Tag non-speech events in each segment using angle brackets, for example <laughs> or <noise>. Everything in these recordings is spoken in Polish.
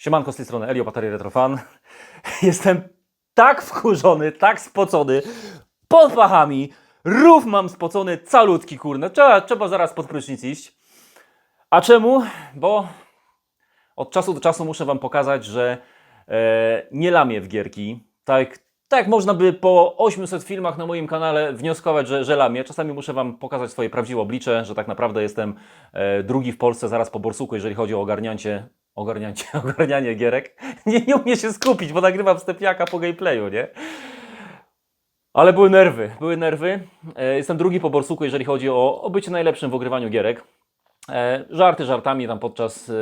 Siemanko z tej strony Elio Battery Retrofan. <laughs> Jestem tak wkurzony, tak spocony, pod pachami. Rów mam spocony, calutki kurna. Trzeba, trzeba zaraz pod prysznic iść. A czemu? Bo od czasu do czasu muszę Wam pokazać, że e, nie lamię w gierki. Tak, tak można by po 800 filmach na moim kanale wnioskować, że, że lamię. Czasami muszę Wam pokazać swoje prawdziwe oblicze, że tak naprawdę jestem e, drugi w Polsce zaraz po Borsuku, jeżeli chodzi o ogarnięcie, ogarnięcie, <laughs> ogarnianie gierek. Nie, nie umiem się skupić, bo nagrywam stepniaka po gameplayu, nie? Ale były nerwy, były nerwy. E, Jestem drugi po Borsuku, jeżeli chodzi o, o bycie najlepszym w ogrywaniu gierek. E, Żarty żartami tam podczas, e,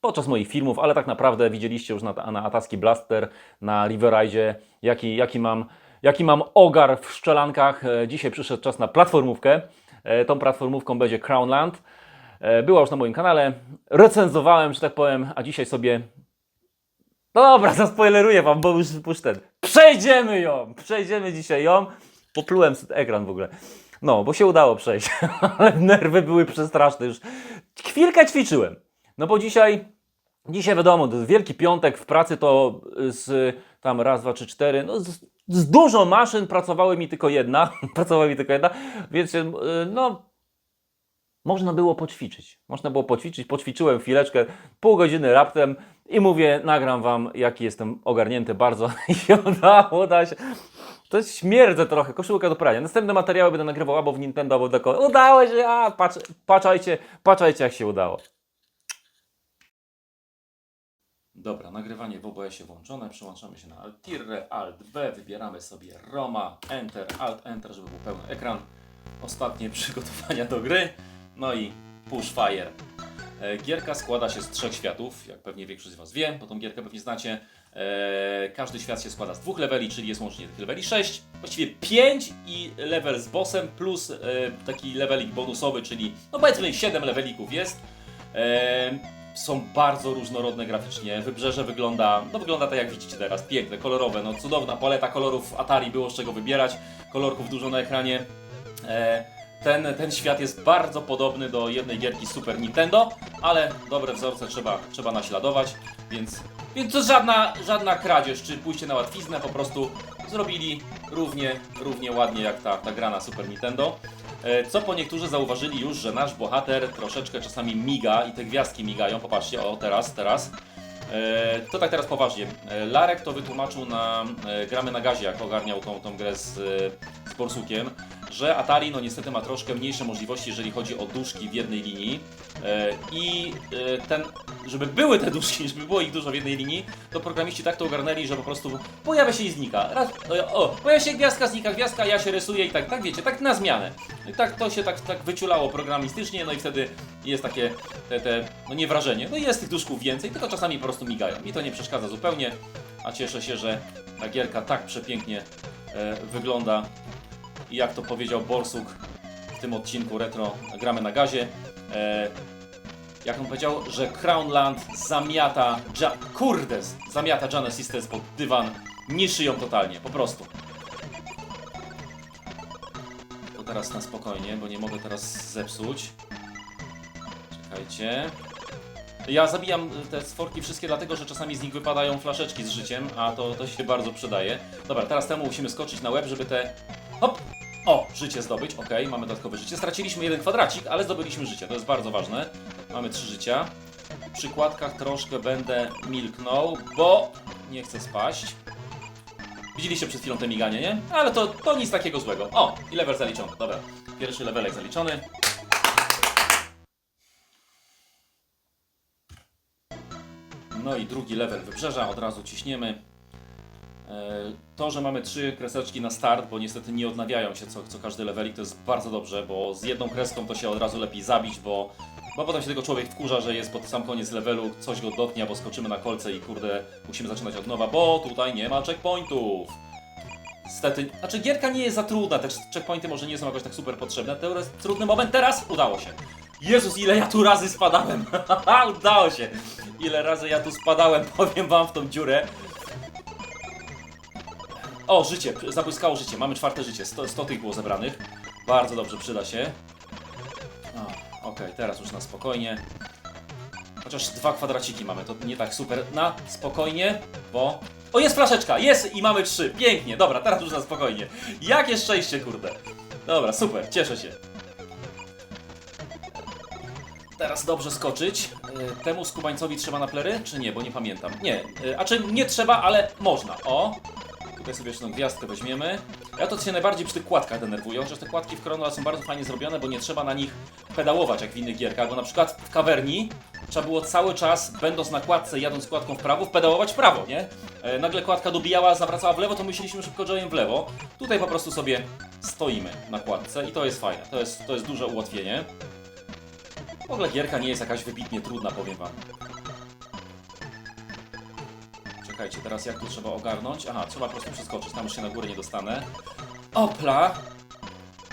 podczas moich filmów, ale tak naprawdę widzieliście już na, na Ataski Blaster, na Riveride, jaki, jaki, mam, jaki mam ogar w szczelankach. Dzisiaj przyszedł czas na platformówkę. Tą platformówką będzie Crownland. E, Była już na moim kanale, recenzowałem, że tak powiem, a dzisiaj sobie no dobra, <laughs> zaspoileruję wam, bo już, już ten. Przejdziemy ją! Przejdziemy dzisiaj ją. Poplułem ekran w ogóle. No, bo się udało przejść, <laughs> ale nerwy były przestraszne. Już chwilkę ćwiczyłem. No bo dzisiaj, dzisiaj wiadomo, to jest Wielki Piątek w pracy to z tam raz, dwa, trzy, cztery, no z, z dużo maszyn pracowały mi tylko jedna, <laughs> pracowała mi tylko jedna, więc y, no można było poćwiczyć. Można było poćwiczyć. Poćwiczyłem chwileczkę, pół godziny raptem i mówię, nagram wam, jaki jestem ogarnięty bardzo <laughs> i udało, da się. To jest śmierdzę trochę, koszulka do prania. Następne materiały będę nagrywał albo w Nintendo, albo tylko udało się, a patrz, patrzajcie, patrzajcie jak się udało. Dobra, nagrywanie w OBS-ie włączone, przełączamy się na Alt-Tirre, Alt-B, wybieramy sobie Roma, Enter, Alt-Enter, żeby był pełny ekran. Ostatnie <laughs> przygotowania do gry, no i push fire. E, Gierka składa się z trzech światów, jak pewnie większość z Was wie, bo tą gierkę pewnie znacie. E, Każdy świat się składa z dwóch leveli, czyli jest łącznie tych leveli 6, właściwie 5 i level z bossem, plus e, taki levelik bonusowy, czyli no powiedzmy 7 levelików jest. Są bardzo różnorodne graficznie. Wybrzeże wygląda, no wygląda tak jak widzicie teraz, piękne, kolorowe, no cudowna paleta kolorów Atari, było z czego wybierać, kolorków dużo na ekranie. Ten, ten świat jest bardzo podobny do jednej gierki Super Nintendo, ale dobre wzorce trzeba, trzeba naśladować, więc, więc to żadna, żadna kradzież czy pójście na łatwiznę, po prostu zrobili równie, równie ładnie jak ta, ta gra na Super Nintendo. E, Co po niektórzy zauważyli już, że nasz bohater troszeczkę czasami miga i te gwiazdki migają. Popatrzcie, o teraz, teraz. E, To tak teraz poważnie. E, Larek to wytłumaczył na Gramy na gazie, jak ogarniał tą, tą grę z, z Borsukiem, że Atari no niestety ma troszkę mniejsze możliwości, jeżeli chodzi o duszki w jednej linii. E, I e, ten, żeby były te duszki, <laughs> żeby było ich dużo w jednej linii, to programiści tak to ogarnęli, że po prostu pojawia się i znika. Raz, o, o, pojawia się gwiazdka, znika gwiazdka, ja się rysuję i tak, tak wiecie, tak na zmianę. I tak to się tak, tak wyciulało programistycznie, no i wtedy jest takie, te, te, no nie wrażenie, no jest tych duszków więcej, tylko czasami po prostu migają. Mi to nie przeszkadza zupełnie, a cieszę się, że ta gierka tak przepięknie e, wygląda i jak to powiedział Borsuk w tym odcinku retro gramy na gazie. E, jak on powiedział, że Crownland zamiata, ja, kurde, zamiata Jana Sisters pod dywan, niszy ją totalnie, po prostu. To teraz na spokojnie, bo nie mogę teraz zepsuć. Czekajcie. Ja zabijam te stworki wszystkie dlatego, że czasami z nich wypadają flaszeczki z życiem, a to, to się bardzo przydaje. Dobra, teraz temu musimy skoczyć na łeb, żeby te... Hop! O, życie zdobyć, ok, mamy dodatkowe życie. Straciliśmy jeden kwadracik, ale zdobyliśmy życie, to jest bardzo ważne. Mamy trzy życia. W przykładkach troszkę będę milknął, bo nie chcę spaść. Widzieliście przed chwilą te miganie, nie? Ale to, to nic takiego złego. O, i level zaliczony, dobra. Pierwszy levelek zaliczony. No i drugi level wybrzeża, od razu ciśniemy. E, To, że mamy trzy kreseczki na start, bo niestety nie odnawiają się co, co każdy levelik, to jest bardzo dobrze, bo z jedną kreską to się od razu lepiej zabić, bo, bo potem się tego człowiek wkurza, że jest pod sam koniec levelu, coś go dotknie, albo skoczymy na kolce i kurde, musimy zaczynać od nowa, bo tutaj nie ma checkpointów. Niestety, znaczy gierka nie jest za trudna, te checkpointy może nie są jakoś tak super potrzebne, to jest trudny moment, teraz udało się. Jezus, ile ja tu razy spadałem! <laughs> udało się! Ile razy ja tu spadałem, <laughs> powiem wam, w tą dziurę. O, życie, zabłyskało życie, mamy czwarte życie, 100, 100 tych było zebranych. Bardzo dobrze, przyda się. Okej, teraz już na spokojnie. Chociaż dwa kwadraciki mamy, to nie tak super. Na spokojnie, bo... O, jest flaszeczka, jest i mamy trzy. Pięknie, dobra, teraz już na spokojnie. Jakie szczęście, kurde. Dobra, super, cieszę się. Teraz dobrze skoczyć. Y, Temu skubańcowi trzeba na plery, czy nie? Bo nie pamiętam. Nie, y, a czy nie trzeba, ale można. O! Tutaj sobie jeszcze tą gwiazdkę weźmiemy. Ja to się najbardziej przy tych kładkach denerwują, chociaż te kładki w Chronola są bardzo fajnie zrobione, bo nie trzeba na nich pedałować jak w innych gierkach, bo na przykład w kawerni trzeba było cały czas, będąc na kładce, jadąc kładką w prawo, pedałować w prawo, nie? E, nagle kładka dobijała, zawracała w lewo, to musieliśmy szybko joyem w lewo. Tutaj po prostu sobie stoimy na kładce i to jest fajne, to jest, to jest duże ułatwienie. W ogóle gierka nie jest jakaś wybitnie trudna, powiem wam. Czekajcie, teraz jak tu trzeba ogarnąć? Aha, trzeba po prostu przeskoczyć, tam już się na górę nie dostanę. Opla!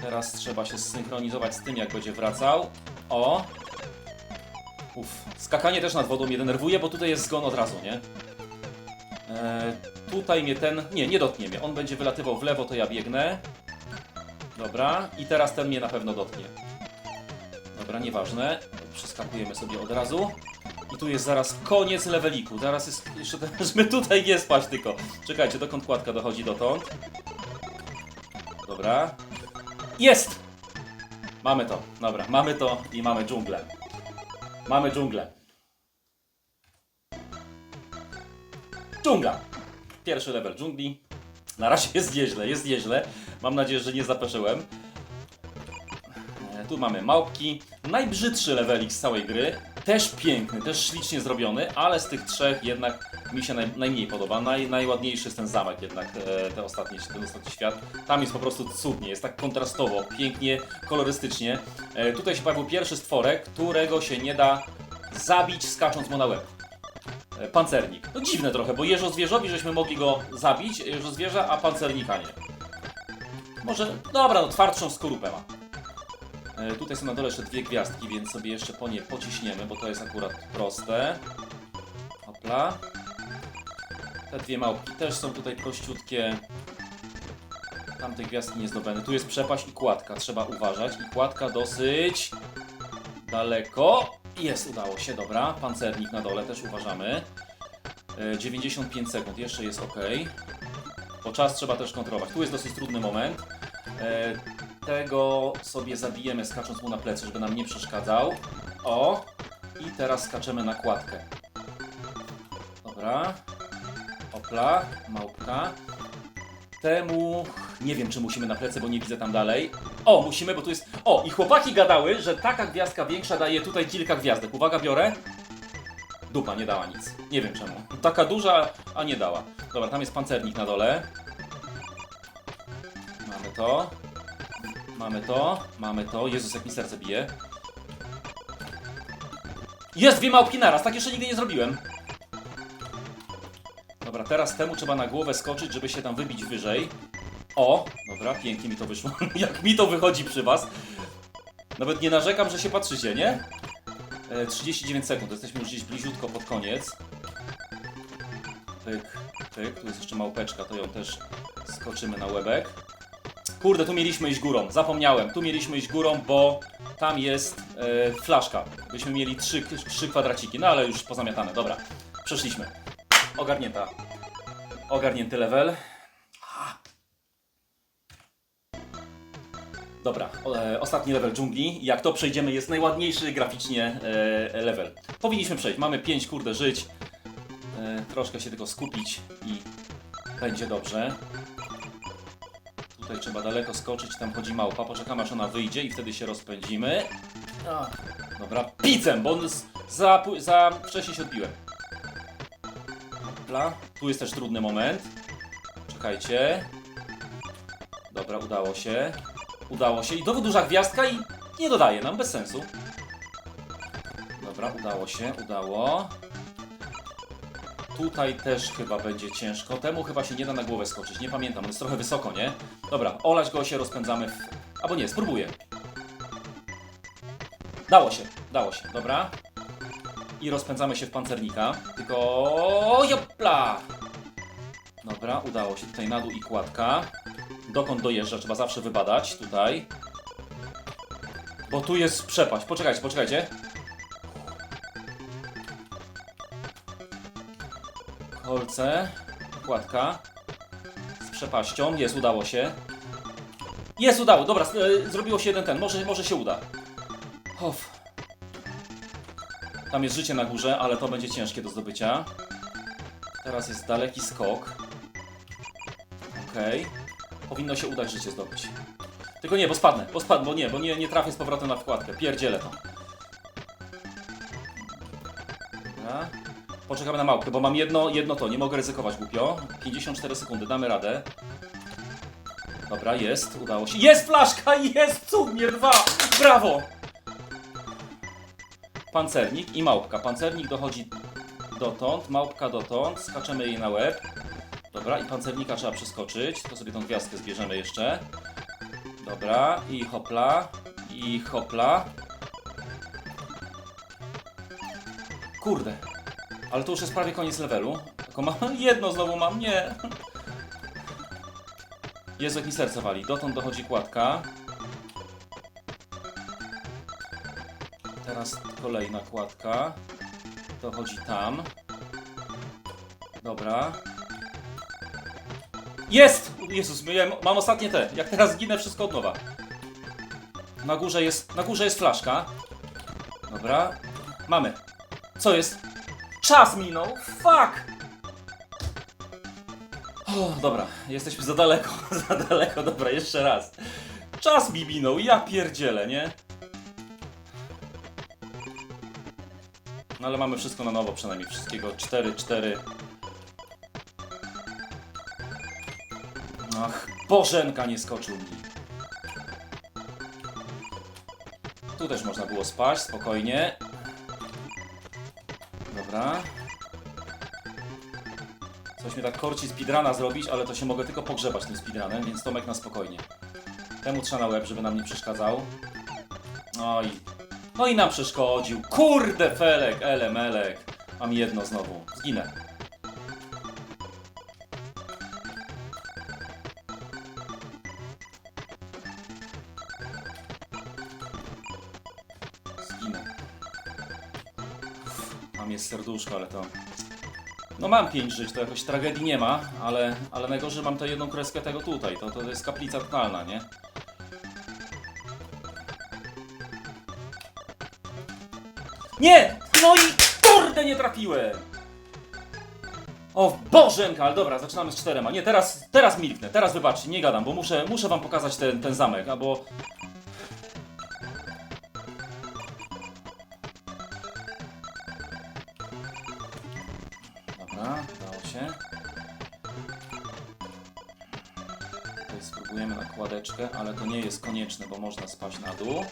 Teraz trzeba się zsynchronizować z tym, jak będzie wracał. O! Uff, skakanie też nad wodą mnie denerwuje, bo tutaj jest zgon od razu, nie? Eee, tutaj mnie ten... Nie, nie dotknie mnie. On będzie wylatywał w lewo, to ja biegnę. Dobra, i teraz ten mnie na pewno dotknie. Dobra, nieważne. Przeskakujemy sobie od razu. I tu jest zaraz koniec leveliku. Zaraz jest jeszcze <laughs> żeby tutaj nie spać tylko. Czekajcie, dokąd kładka dochodzi dotąd. Dobra. Jest! Mamy to. Dobra, mamy to i mamy dżunglę. Mamy dżunglę. Dżungla. Pierwszy level dżungli. Na razie <laughs> jest nieźle, jest nieźle. Mam nadzieję, że nie zapeszyłem. E, Tu mamy małpki. Najbrzydszy levelik z całej gry. Też piękny, też ślicznie zrobiony, ale z tych trzech jednak mi się naj, najmniej podoba. Naj, najładniejszy jest ten zamek jednak, e, te ostatnie, ten ostatni świat. Tam jest po prostu cudnie, jest tak kontrastowo, pięknie, kolorystycznie. E, tutaj się pojawił pierwszy stworek, którego się nie da zabić skacząc mu na łeb. E, Pancernik. No dziwne trochę, bo jeżozwierzowi żeśmy mogli go zabić, jeżozwierza, a pancernika nie. Może, dobra, no twardszą skorupę ma. E, Tutaj są na dole jeszcze dwie gwiazdki, więc sobie jeszcze po nie pociśniemy, bo to jest akurat proste. Hopla. Te dwie małpki też są tutaj prościutkie. Tamte gwiazdki nie zdobędę. Tu jest przepaść i kładka, trzeba uważać. I kładka dosyć daleko. Jest, udało się, dobra. Pancernik na dole też uważamy. E, 95 sekund, jeszcze jest ok. Bo czas trzeba też kontrolować. Tu jest dosyć trudny moment. Tego sobie zabijemy skacząc mu na plecy, żeby nam nie przeszkadzał. O! I teraz skaczemy na kładkę. Dobra. Opla, małpka. Temu... Nie wiem, czy musimy na plecy, bo nie widzę tam dalej. O, musimy, bo tu jest... O, i chłopaki gadały, że taka gwiazdka większa daje tutaj kilka gwiazdek. Uwaga, biorę. Dupa, nie dała nic. Nie wiem czemu. Taka duża, a nie dała. Dobra, tam jest pancernik na dole. Mamy to. Mamy to, mamy to. Jezus, jak mi serce bije. Jest dwie małpki naraz, tak jeszcze nigdy nie zrobiłem. Dobra, teraz temu trzeba na głowę skoczyć, żeby się tam wybić wyżej. O, dobra, pięknie mi to wyszło. <laughs> jak mi to wychodzi przy was. Nawet nie narzekam, że się patrzycie, nie? E, 39 sekund, jesteśmy już gdzieś bliziutko pod koniec. Pyk, pyk, tu jest jeszcze małpeczka, to ją też skoczymy na łebek. Kurde, tu mieliśmy iść górą, zapomniałem. Tu mieliśmy iść górą, bo tam jest e, flaszka. Byśmy mieli trzy, trzy kwadraciki, no ale już pozamiatane. Dobra, przeszliśmy. Ogarnięta. Ogarnięty level. Dobra, e, ostatni level dżungli. Jak to przejdziemy, jest najładniejszy graficznie e, level. Powinniśmy przejść. Mamy 5 kurde żyć. E, troszkę się tylko skupić i będzie dobrze. Tutaj trzeba daleko skoczyć, tam chodzi małpa. Poczekamy aż ona wyjdzie i wtedy się rozpędzimy. Dobra, picem, bo za, za wcześnie się odbiłem. Dobra, tu jest też trudny moment. Czekajcie. Dobra, udało się. Udało się. I to duża gwiazdka i nie dodaje nam, bez sensu. Dobra, udało się, udało. Tutaj też chyba będzie ciężko. Temu chyba się nie da na głowę skoczyć. Nie pamiętam, on jest trochę wysoko, nie? Dobra, olać go się rozpędzamy w... Albo nie, spróbuję. Dało się, dało się, dobra. I rozpędzamy się w pancernika. Tylko... Jopla! Dobra, udało się. Tutaj na dół i kładka. Dokąd dojeżdża, trzeba zawsze wybadać. Tutaj. Bo tu jest przepaść. Poczekajcie, poczekajcie. Kolce. Kładka. Z przepaścią. Jest, udało się. Jest, udało. Dobra, e, zrobiło się jeden ten. Może, może się uda. Hof. Tam jest życie na górze, ale to będzie ciężkie do zdobycia. Teraz jest daleki skok. Okej. Powinno się udać życie zdobyć. Tylko nie, bo spadnę, bo spadnę, bo nie, bo nie, nie trafię z powrotem na wkładkę. Pierdzielę to. Poczekamy na małpkę, bo mam jedno, jedno to, nie mogę ryzykować głupio. 54 sekundy, damy radę. Dobra, jest, udało się. Jest flaszka, jest cudnie, dwa! Brawo! Pancernik i małpka. Pancernik dochodzi dotąd, małpka dotąd, skaczemy jej na łeb. Dobra, i pancernika trzeba przeskoczyć, to sobie tą gwiazdkę zbierzemy jeszcze. Dobra, i hopla, i hopla. Kurde, ale to już jest prawie koniec levelu. Tylko mam <laughs> jedno znowu mam, nie. Jezu, jak mi serce wali. Dotąd dochodzi kładka. Teraz kolejna kładka. Dochodzi tam. Dobra. Jest! Jezus, miałem, mam ostatnie te. Jak teraz zginę, wszystko od nowa. Na górze jest, na górze jest flaszka. Dobra. Mamy. Co jest? Czas minął. Fuck! O, dobra, jesteśmy za daleko, <laughs> za daleko, dobra, jeszcze raz. Czas mi minął, ja pierdzielę, nie? No ale mamy wszystko na nowo przynajmniej, wszystkiego 4, 4. Ach, Bożenka nie skoczył mi. Tu też można było spać, spokojnie. Dobra. Coś mnie tak korci speedruna zrobić, ale to się mogę tylko pogrzebać tym speedrunem, więc Tomek na spokojnie. Temu trzeba na łeb, żeby nam nie przeszkadzał. No i... No i nam przeszkodził. Kurde felek, elemelek. Mam jedno znowu. Zginę. Serduszko, ale to... No mam 5 żyć, to jakoś tragedii nie ma, ale, ale najgorzej mam tę jedną kreskę tego tutaj, to, to jest kaplica totalna, nie? Nie! No i kurde nie trafiłem! O Bożenka, ale dobra, zaczynamy z czterema. Nie, teraz, teraz milknę, teraz wybaczcie, nie gadam, bo muszę, muszę wam pokazać ten, ten zamek, albo... kładeczkę, ale to nie jest konieczne, bo można spaść na dół.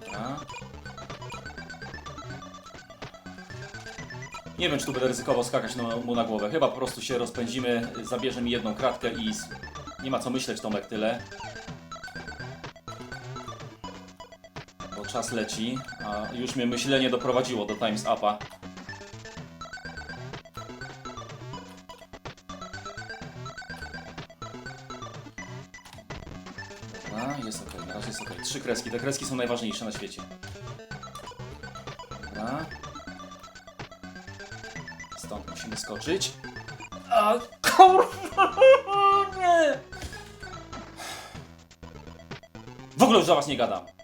Dobra. Nie wiem, czy tu będę ryzykował skakać mu na głowę. Chyba po prostu się rozpędzimy, zabierze mi jedną kratkę i nie ma co myśleć, Tomek, tyle. Bo czas leci, a już mnie myślenie doprowadziło do Times Upa. Trzy kreski, te kreski są najważniejsze na świecie. Dobra. Stąd musimy skoczyć. A kurwa, <laughs> nie! W ogóle już za was nie gadam.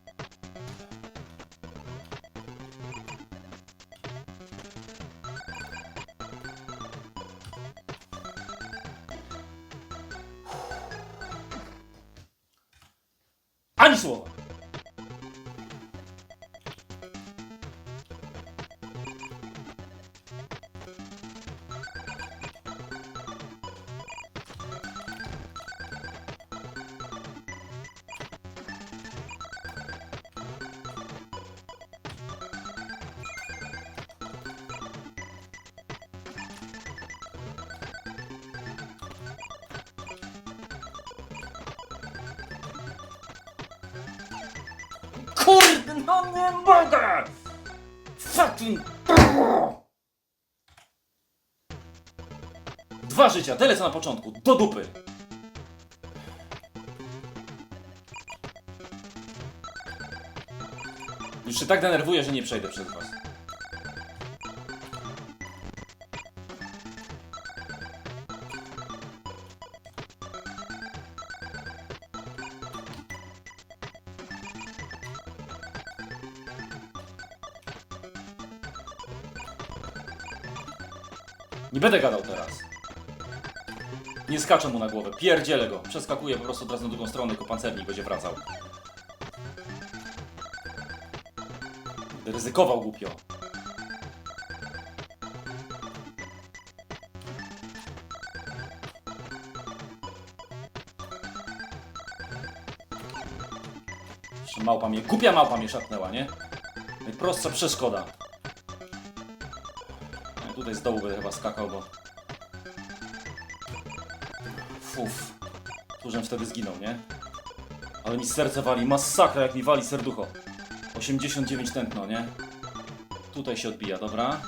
No nie mogę! Fucking... Dwa życia, tyle co na początku, do dupy! Już się tak denerwuję, że nie przejdę przez was. Nie będę gadał teraz. Nie skaczę mu na głowę, pierdzielę go. Przeskakuję po prostu teraz na drugą stronę, tylko pancernik będzie wracał. Ryzykował głupio. Małpa mnie, głupia małpa mnie szarpnęła, nie? Najprostsza przeszkoda. Tutaj z dołu będę chyba skakał, bo... Fuf. Tużem wtedy zginął, nie? Ale mi serce wali, masakra jak mi wali serducho. 89 tętno, nie? Tutaj się odbija, dobra.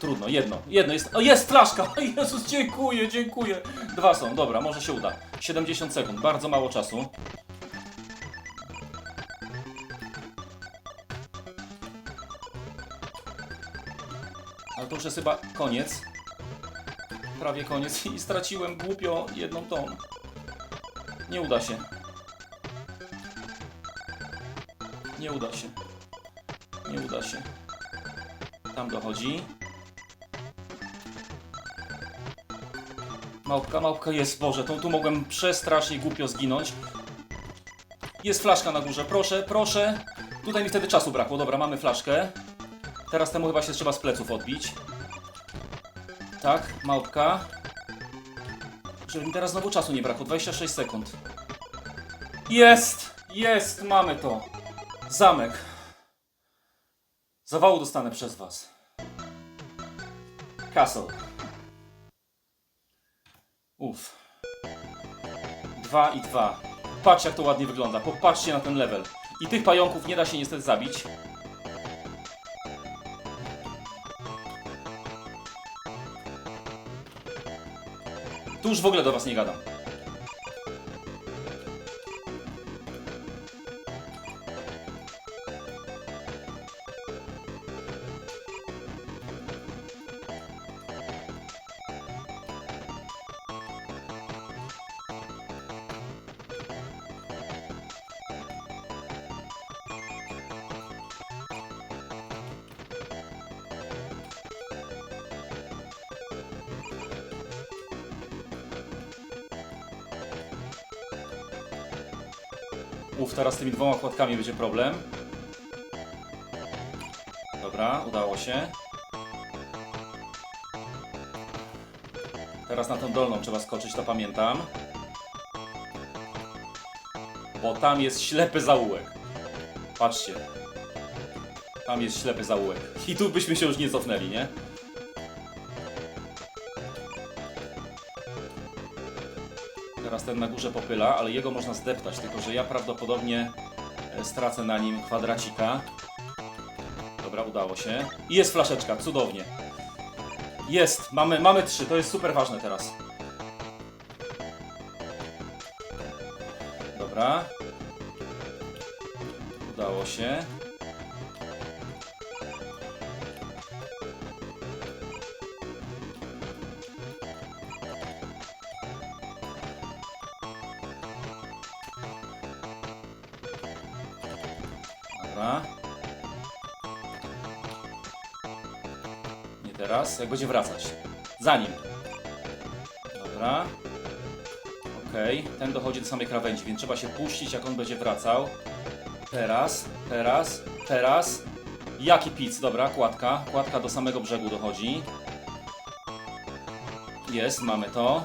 Trudno, jedno, jedno jest. O, jest flaszka! <laughs> Jezus, dziękuję, dziękuję. Dwa są, dobra, może się uda. 70 sekund, bardzo mało czasu. Już jest chyba koniec. Prawie koniec i straciłem głupio jedną tą. Nie uda się. Nie uda się. Nie uda się. Tam dochodzi. Małpka, małpka jest, Boże, tu, tu mogłem przestrasznie głupio zginąć. Jest flaszka na górze, proszę, proszę. Tutaj mi wtedy czasu brakło, dobra, mamy flaszkę. Teraz temu chyba się trzeba z pleców odbić. Tak, małpka. Żeby mi teraz znowu czasu nie brakło, 26 sekund. Jest! Jest! Mamy to! Zamek. Zawału dostanę przez was. Castle. Uff. Dwa i dwa. Patrzcie jak to ładnie wygląda. Popatrzcie na ten level. I tych pająków nie da się niestety zabić. Już w ogóle do was nie gadam. Dwoma kładkami będzie problem. Dobra, udało się. Teraz na tą dolną trzeba skoczyć, to pamiętam. Bo tam jest ślepy zaułek. Patrzcie. Tam jest ślepy zaułek. I tu byśmy się już nie cofnęli, nie? Teraz ten na górze popyla, ale jego można zdeptać, tylko że ja prawdopodobnie stracę na nim kwadracika. Dobra, udało się. I jest flaszeczka, cudownie. Jest, mamy, mamy trzy, to jest super ważne teraz. Dobra. Nie teraz, jak będzie wracać. Za nim. Dobra. Okej, ten dochodzi do samej krawędzi, więc trzeba się puścić, jak on będzie wracał. Teraz, teraz, teraz. Jaki pic? Dobra, kładka. Kładka do samego brzegu dochodzi. Jest, mamy to.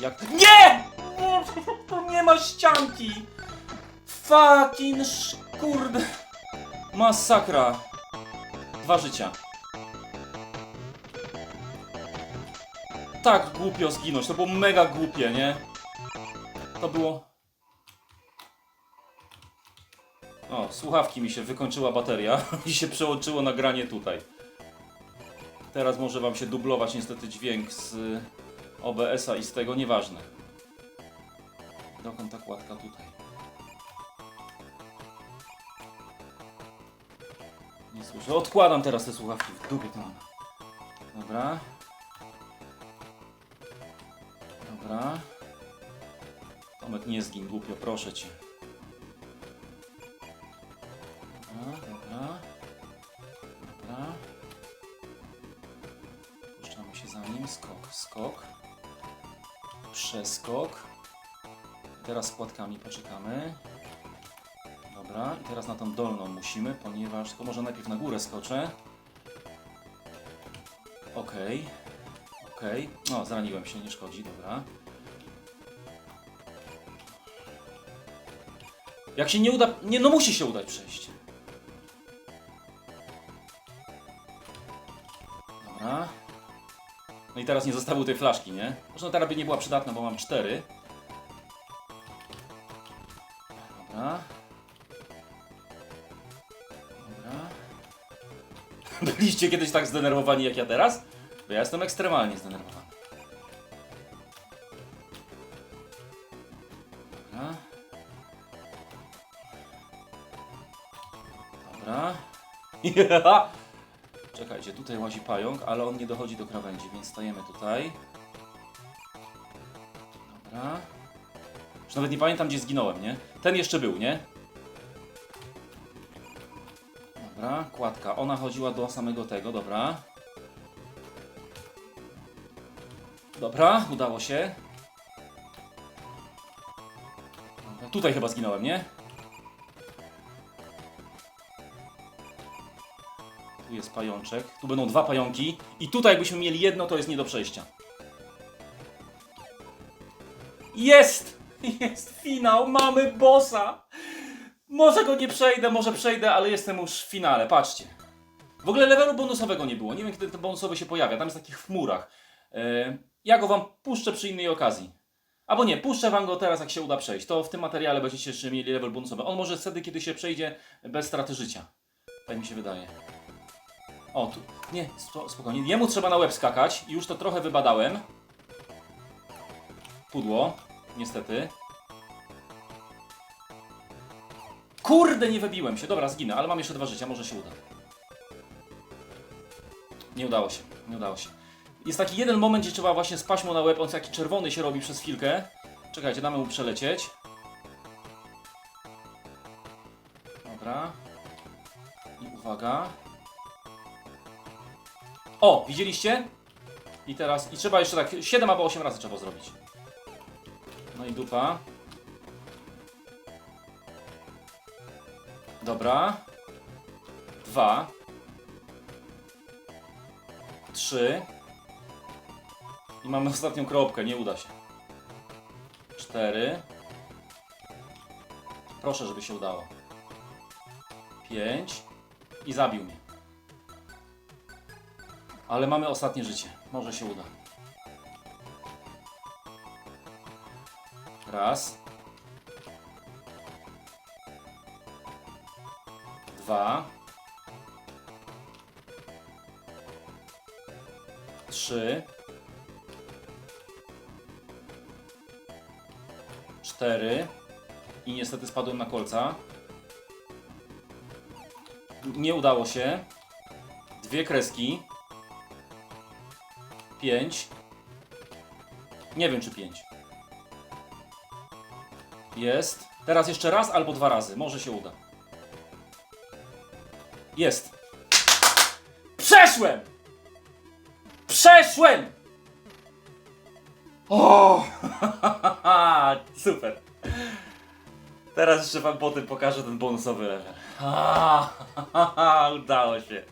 Jak... Nie! Nie, <laughs> Tu nie ma ścianki! Fucking kurde. Masakra. Dwa życia. Tak głupio zginąć, to było mega głupie, nie? To było... O, słuchawki mi się wykończyła bateria <laughs> i się przełączyło nagranie tutaj. Teraz może wam się dublować niestety dźwięk z OBS-a i z tego, nieważne. Dokąd ta kładka tutaj? nie słyszę. Odkładam teraz te słuchawki, w dupie to. Dobra. Dobra. Tomek, nie zgin, głupio, proszę Cię. Dobra, dobra. Dobra. Puszczamy się za nim. Skok, skok. Przeskok. Teraz z poczekamy. Dobra, i teraz na tą dolną musimy, ponieważ... Tylko może najpierw na górę skoczę. Okej. Okej. No, zraniłem się, nie szkodzi, dobra. Jak się nie uda... Nie, no musi się udać przejść. Dobra. No i teraz nie zostawił tej flaszki, nie? Zresztą teraz by nie była przydatna, bo mam cztery. Byliście kiedyś tak zdenerwowani jak ja teraz? Bo ja jestem ekstremalnie zdenerwowany. Dobra. Dobra. <laughs> Czekajcie, tutaj łazi pająk, ale on nie dochodzi do krawędzi, więc stajemy tutaj. Dobra. Już nawet nie pamiętam, gdzie zginąłem, nie? Ten jeszcze był, nie? Dobra, kładka. Ona chodziła do samego tego, dobra. Dobra, udało się. Dobra, tutaj chyba zginąłem, nie? Tu jest pajączek. Tu będą dwa pająki. I tutaj jakbyśmy mieli jedno, to jest nie do przejścia. Jest! <laughs> Jest finał! Mamy bossa! Może go nie przejdę, może przejdę, ale jestem już w finale. Patrzcie. W ogóle levelu bonusowego nie było. Nie wiem, kiedy ten bonusowy się pojawia. Tam jest w takich chmurach. E, ja go wam puszczę przy innej okazji. Albo nie, puszczę wam go teraz, jak się uda przejść. To w tym materiale będziecie jeszcze mieli level bonusowy. On może wtedy, kiedy się przejdzie bez straty życia. Tak mi się wydaje. O, tu. Nie, spo- spokojnie. Jemu trzeba na łeb skakać. Już to trochę wybadałem. Pudło. Niestety. Kurde, nie wybiłem się. Dobra, zginę, ale mam jeszcze dwa życia. Może się uda. Nie udało się. Nie udało się. Jest taki jeden moment, gdzie trzeba właśnie spaść mu na łeb. On taki czerwony się robi przez chwilkę. Czekajcie, damy mu przelecieć. Dobra. I uwaga. O, widzieliście? I teraz, i trzeba jeszcze tak 7 albo 8 razy trzeba zrobić. No i dupa. Dobra. Dwa. Trzy. I mamy ostatnią kropkę, nie uda się. Cztery. Proszę, żeby się udało. Pięć. I zabił mnie. Ale mamy ostatnie życie. Może się uda. Raz. Dwa. Trzy. Cztery. I niestety spadłem na kolca. Nie udało się. Dwie kreski. 5. Nie wiem czy 5. Jest. Teraz jeszcze raz albo dwa razy. Może się uda. Jest. Przeszłem! Przeszłem! O! <laughs> Super. Teraz jeszcze wam po tym pokażę ten bonusowy level. <laughs> Udało się.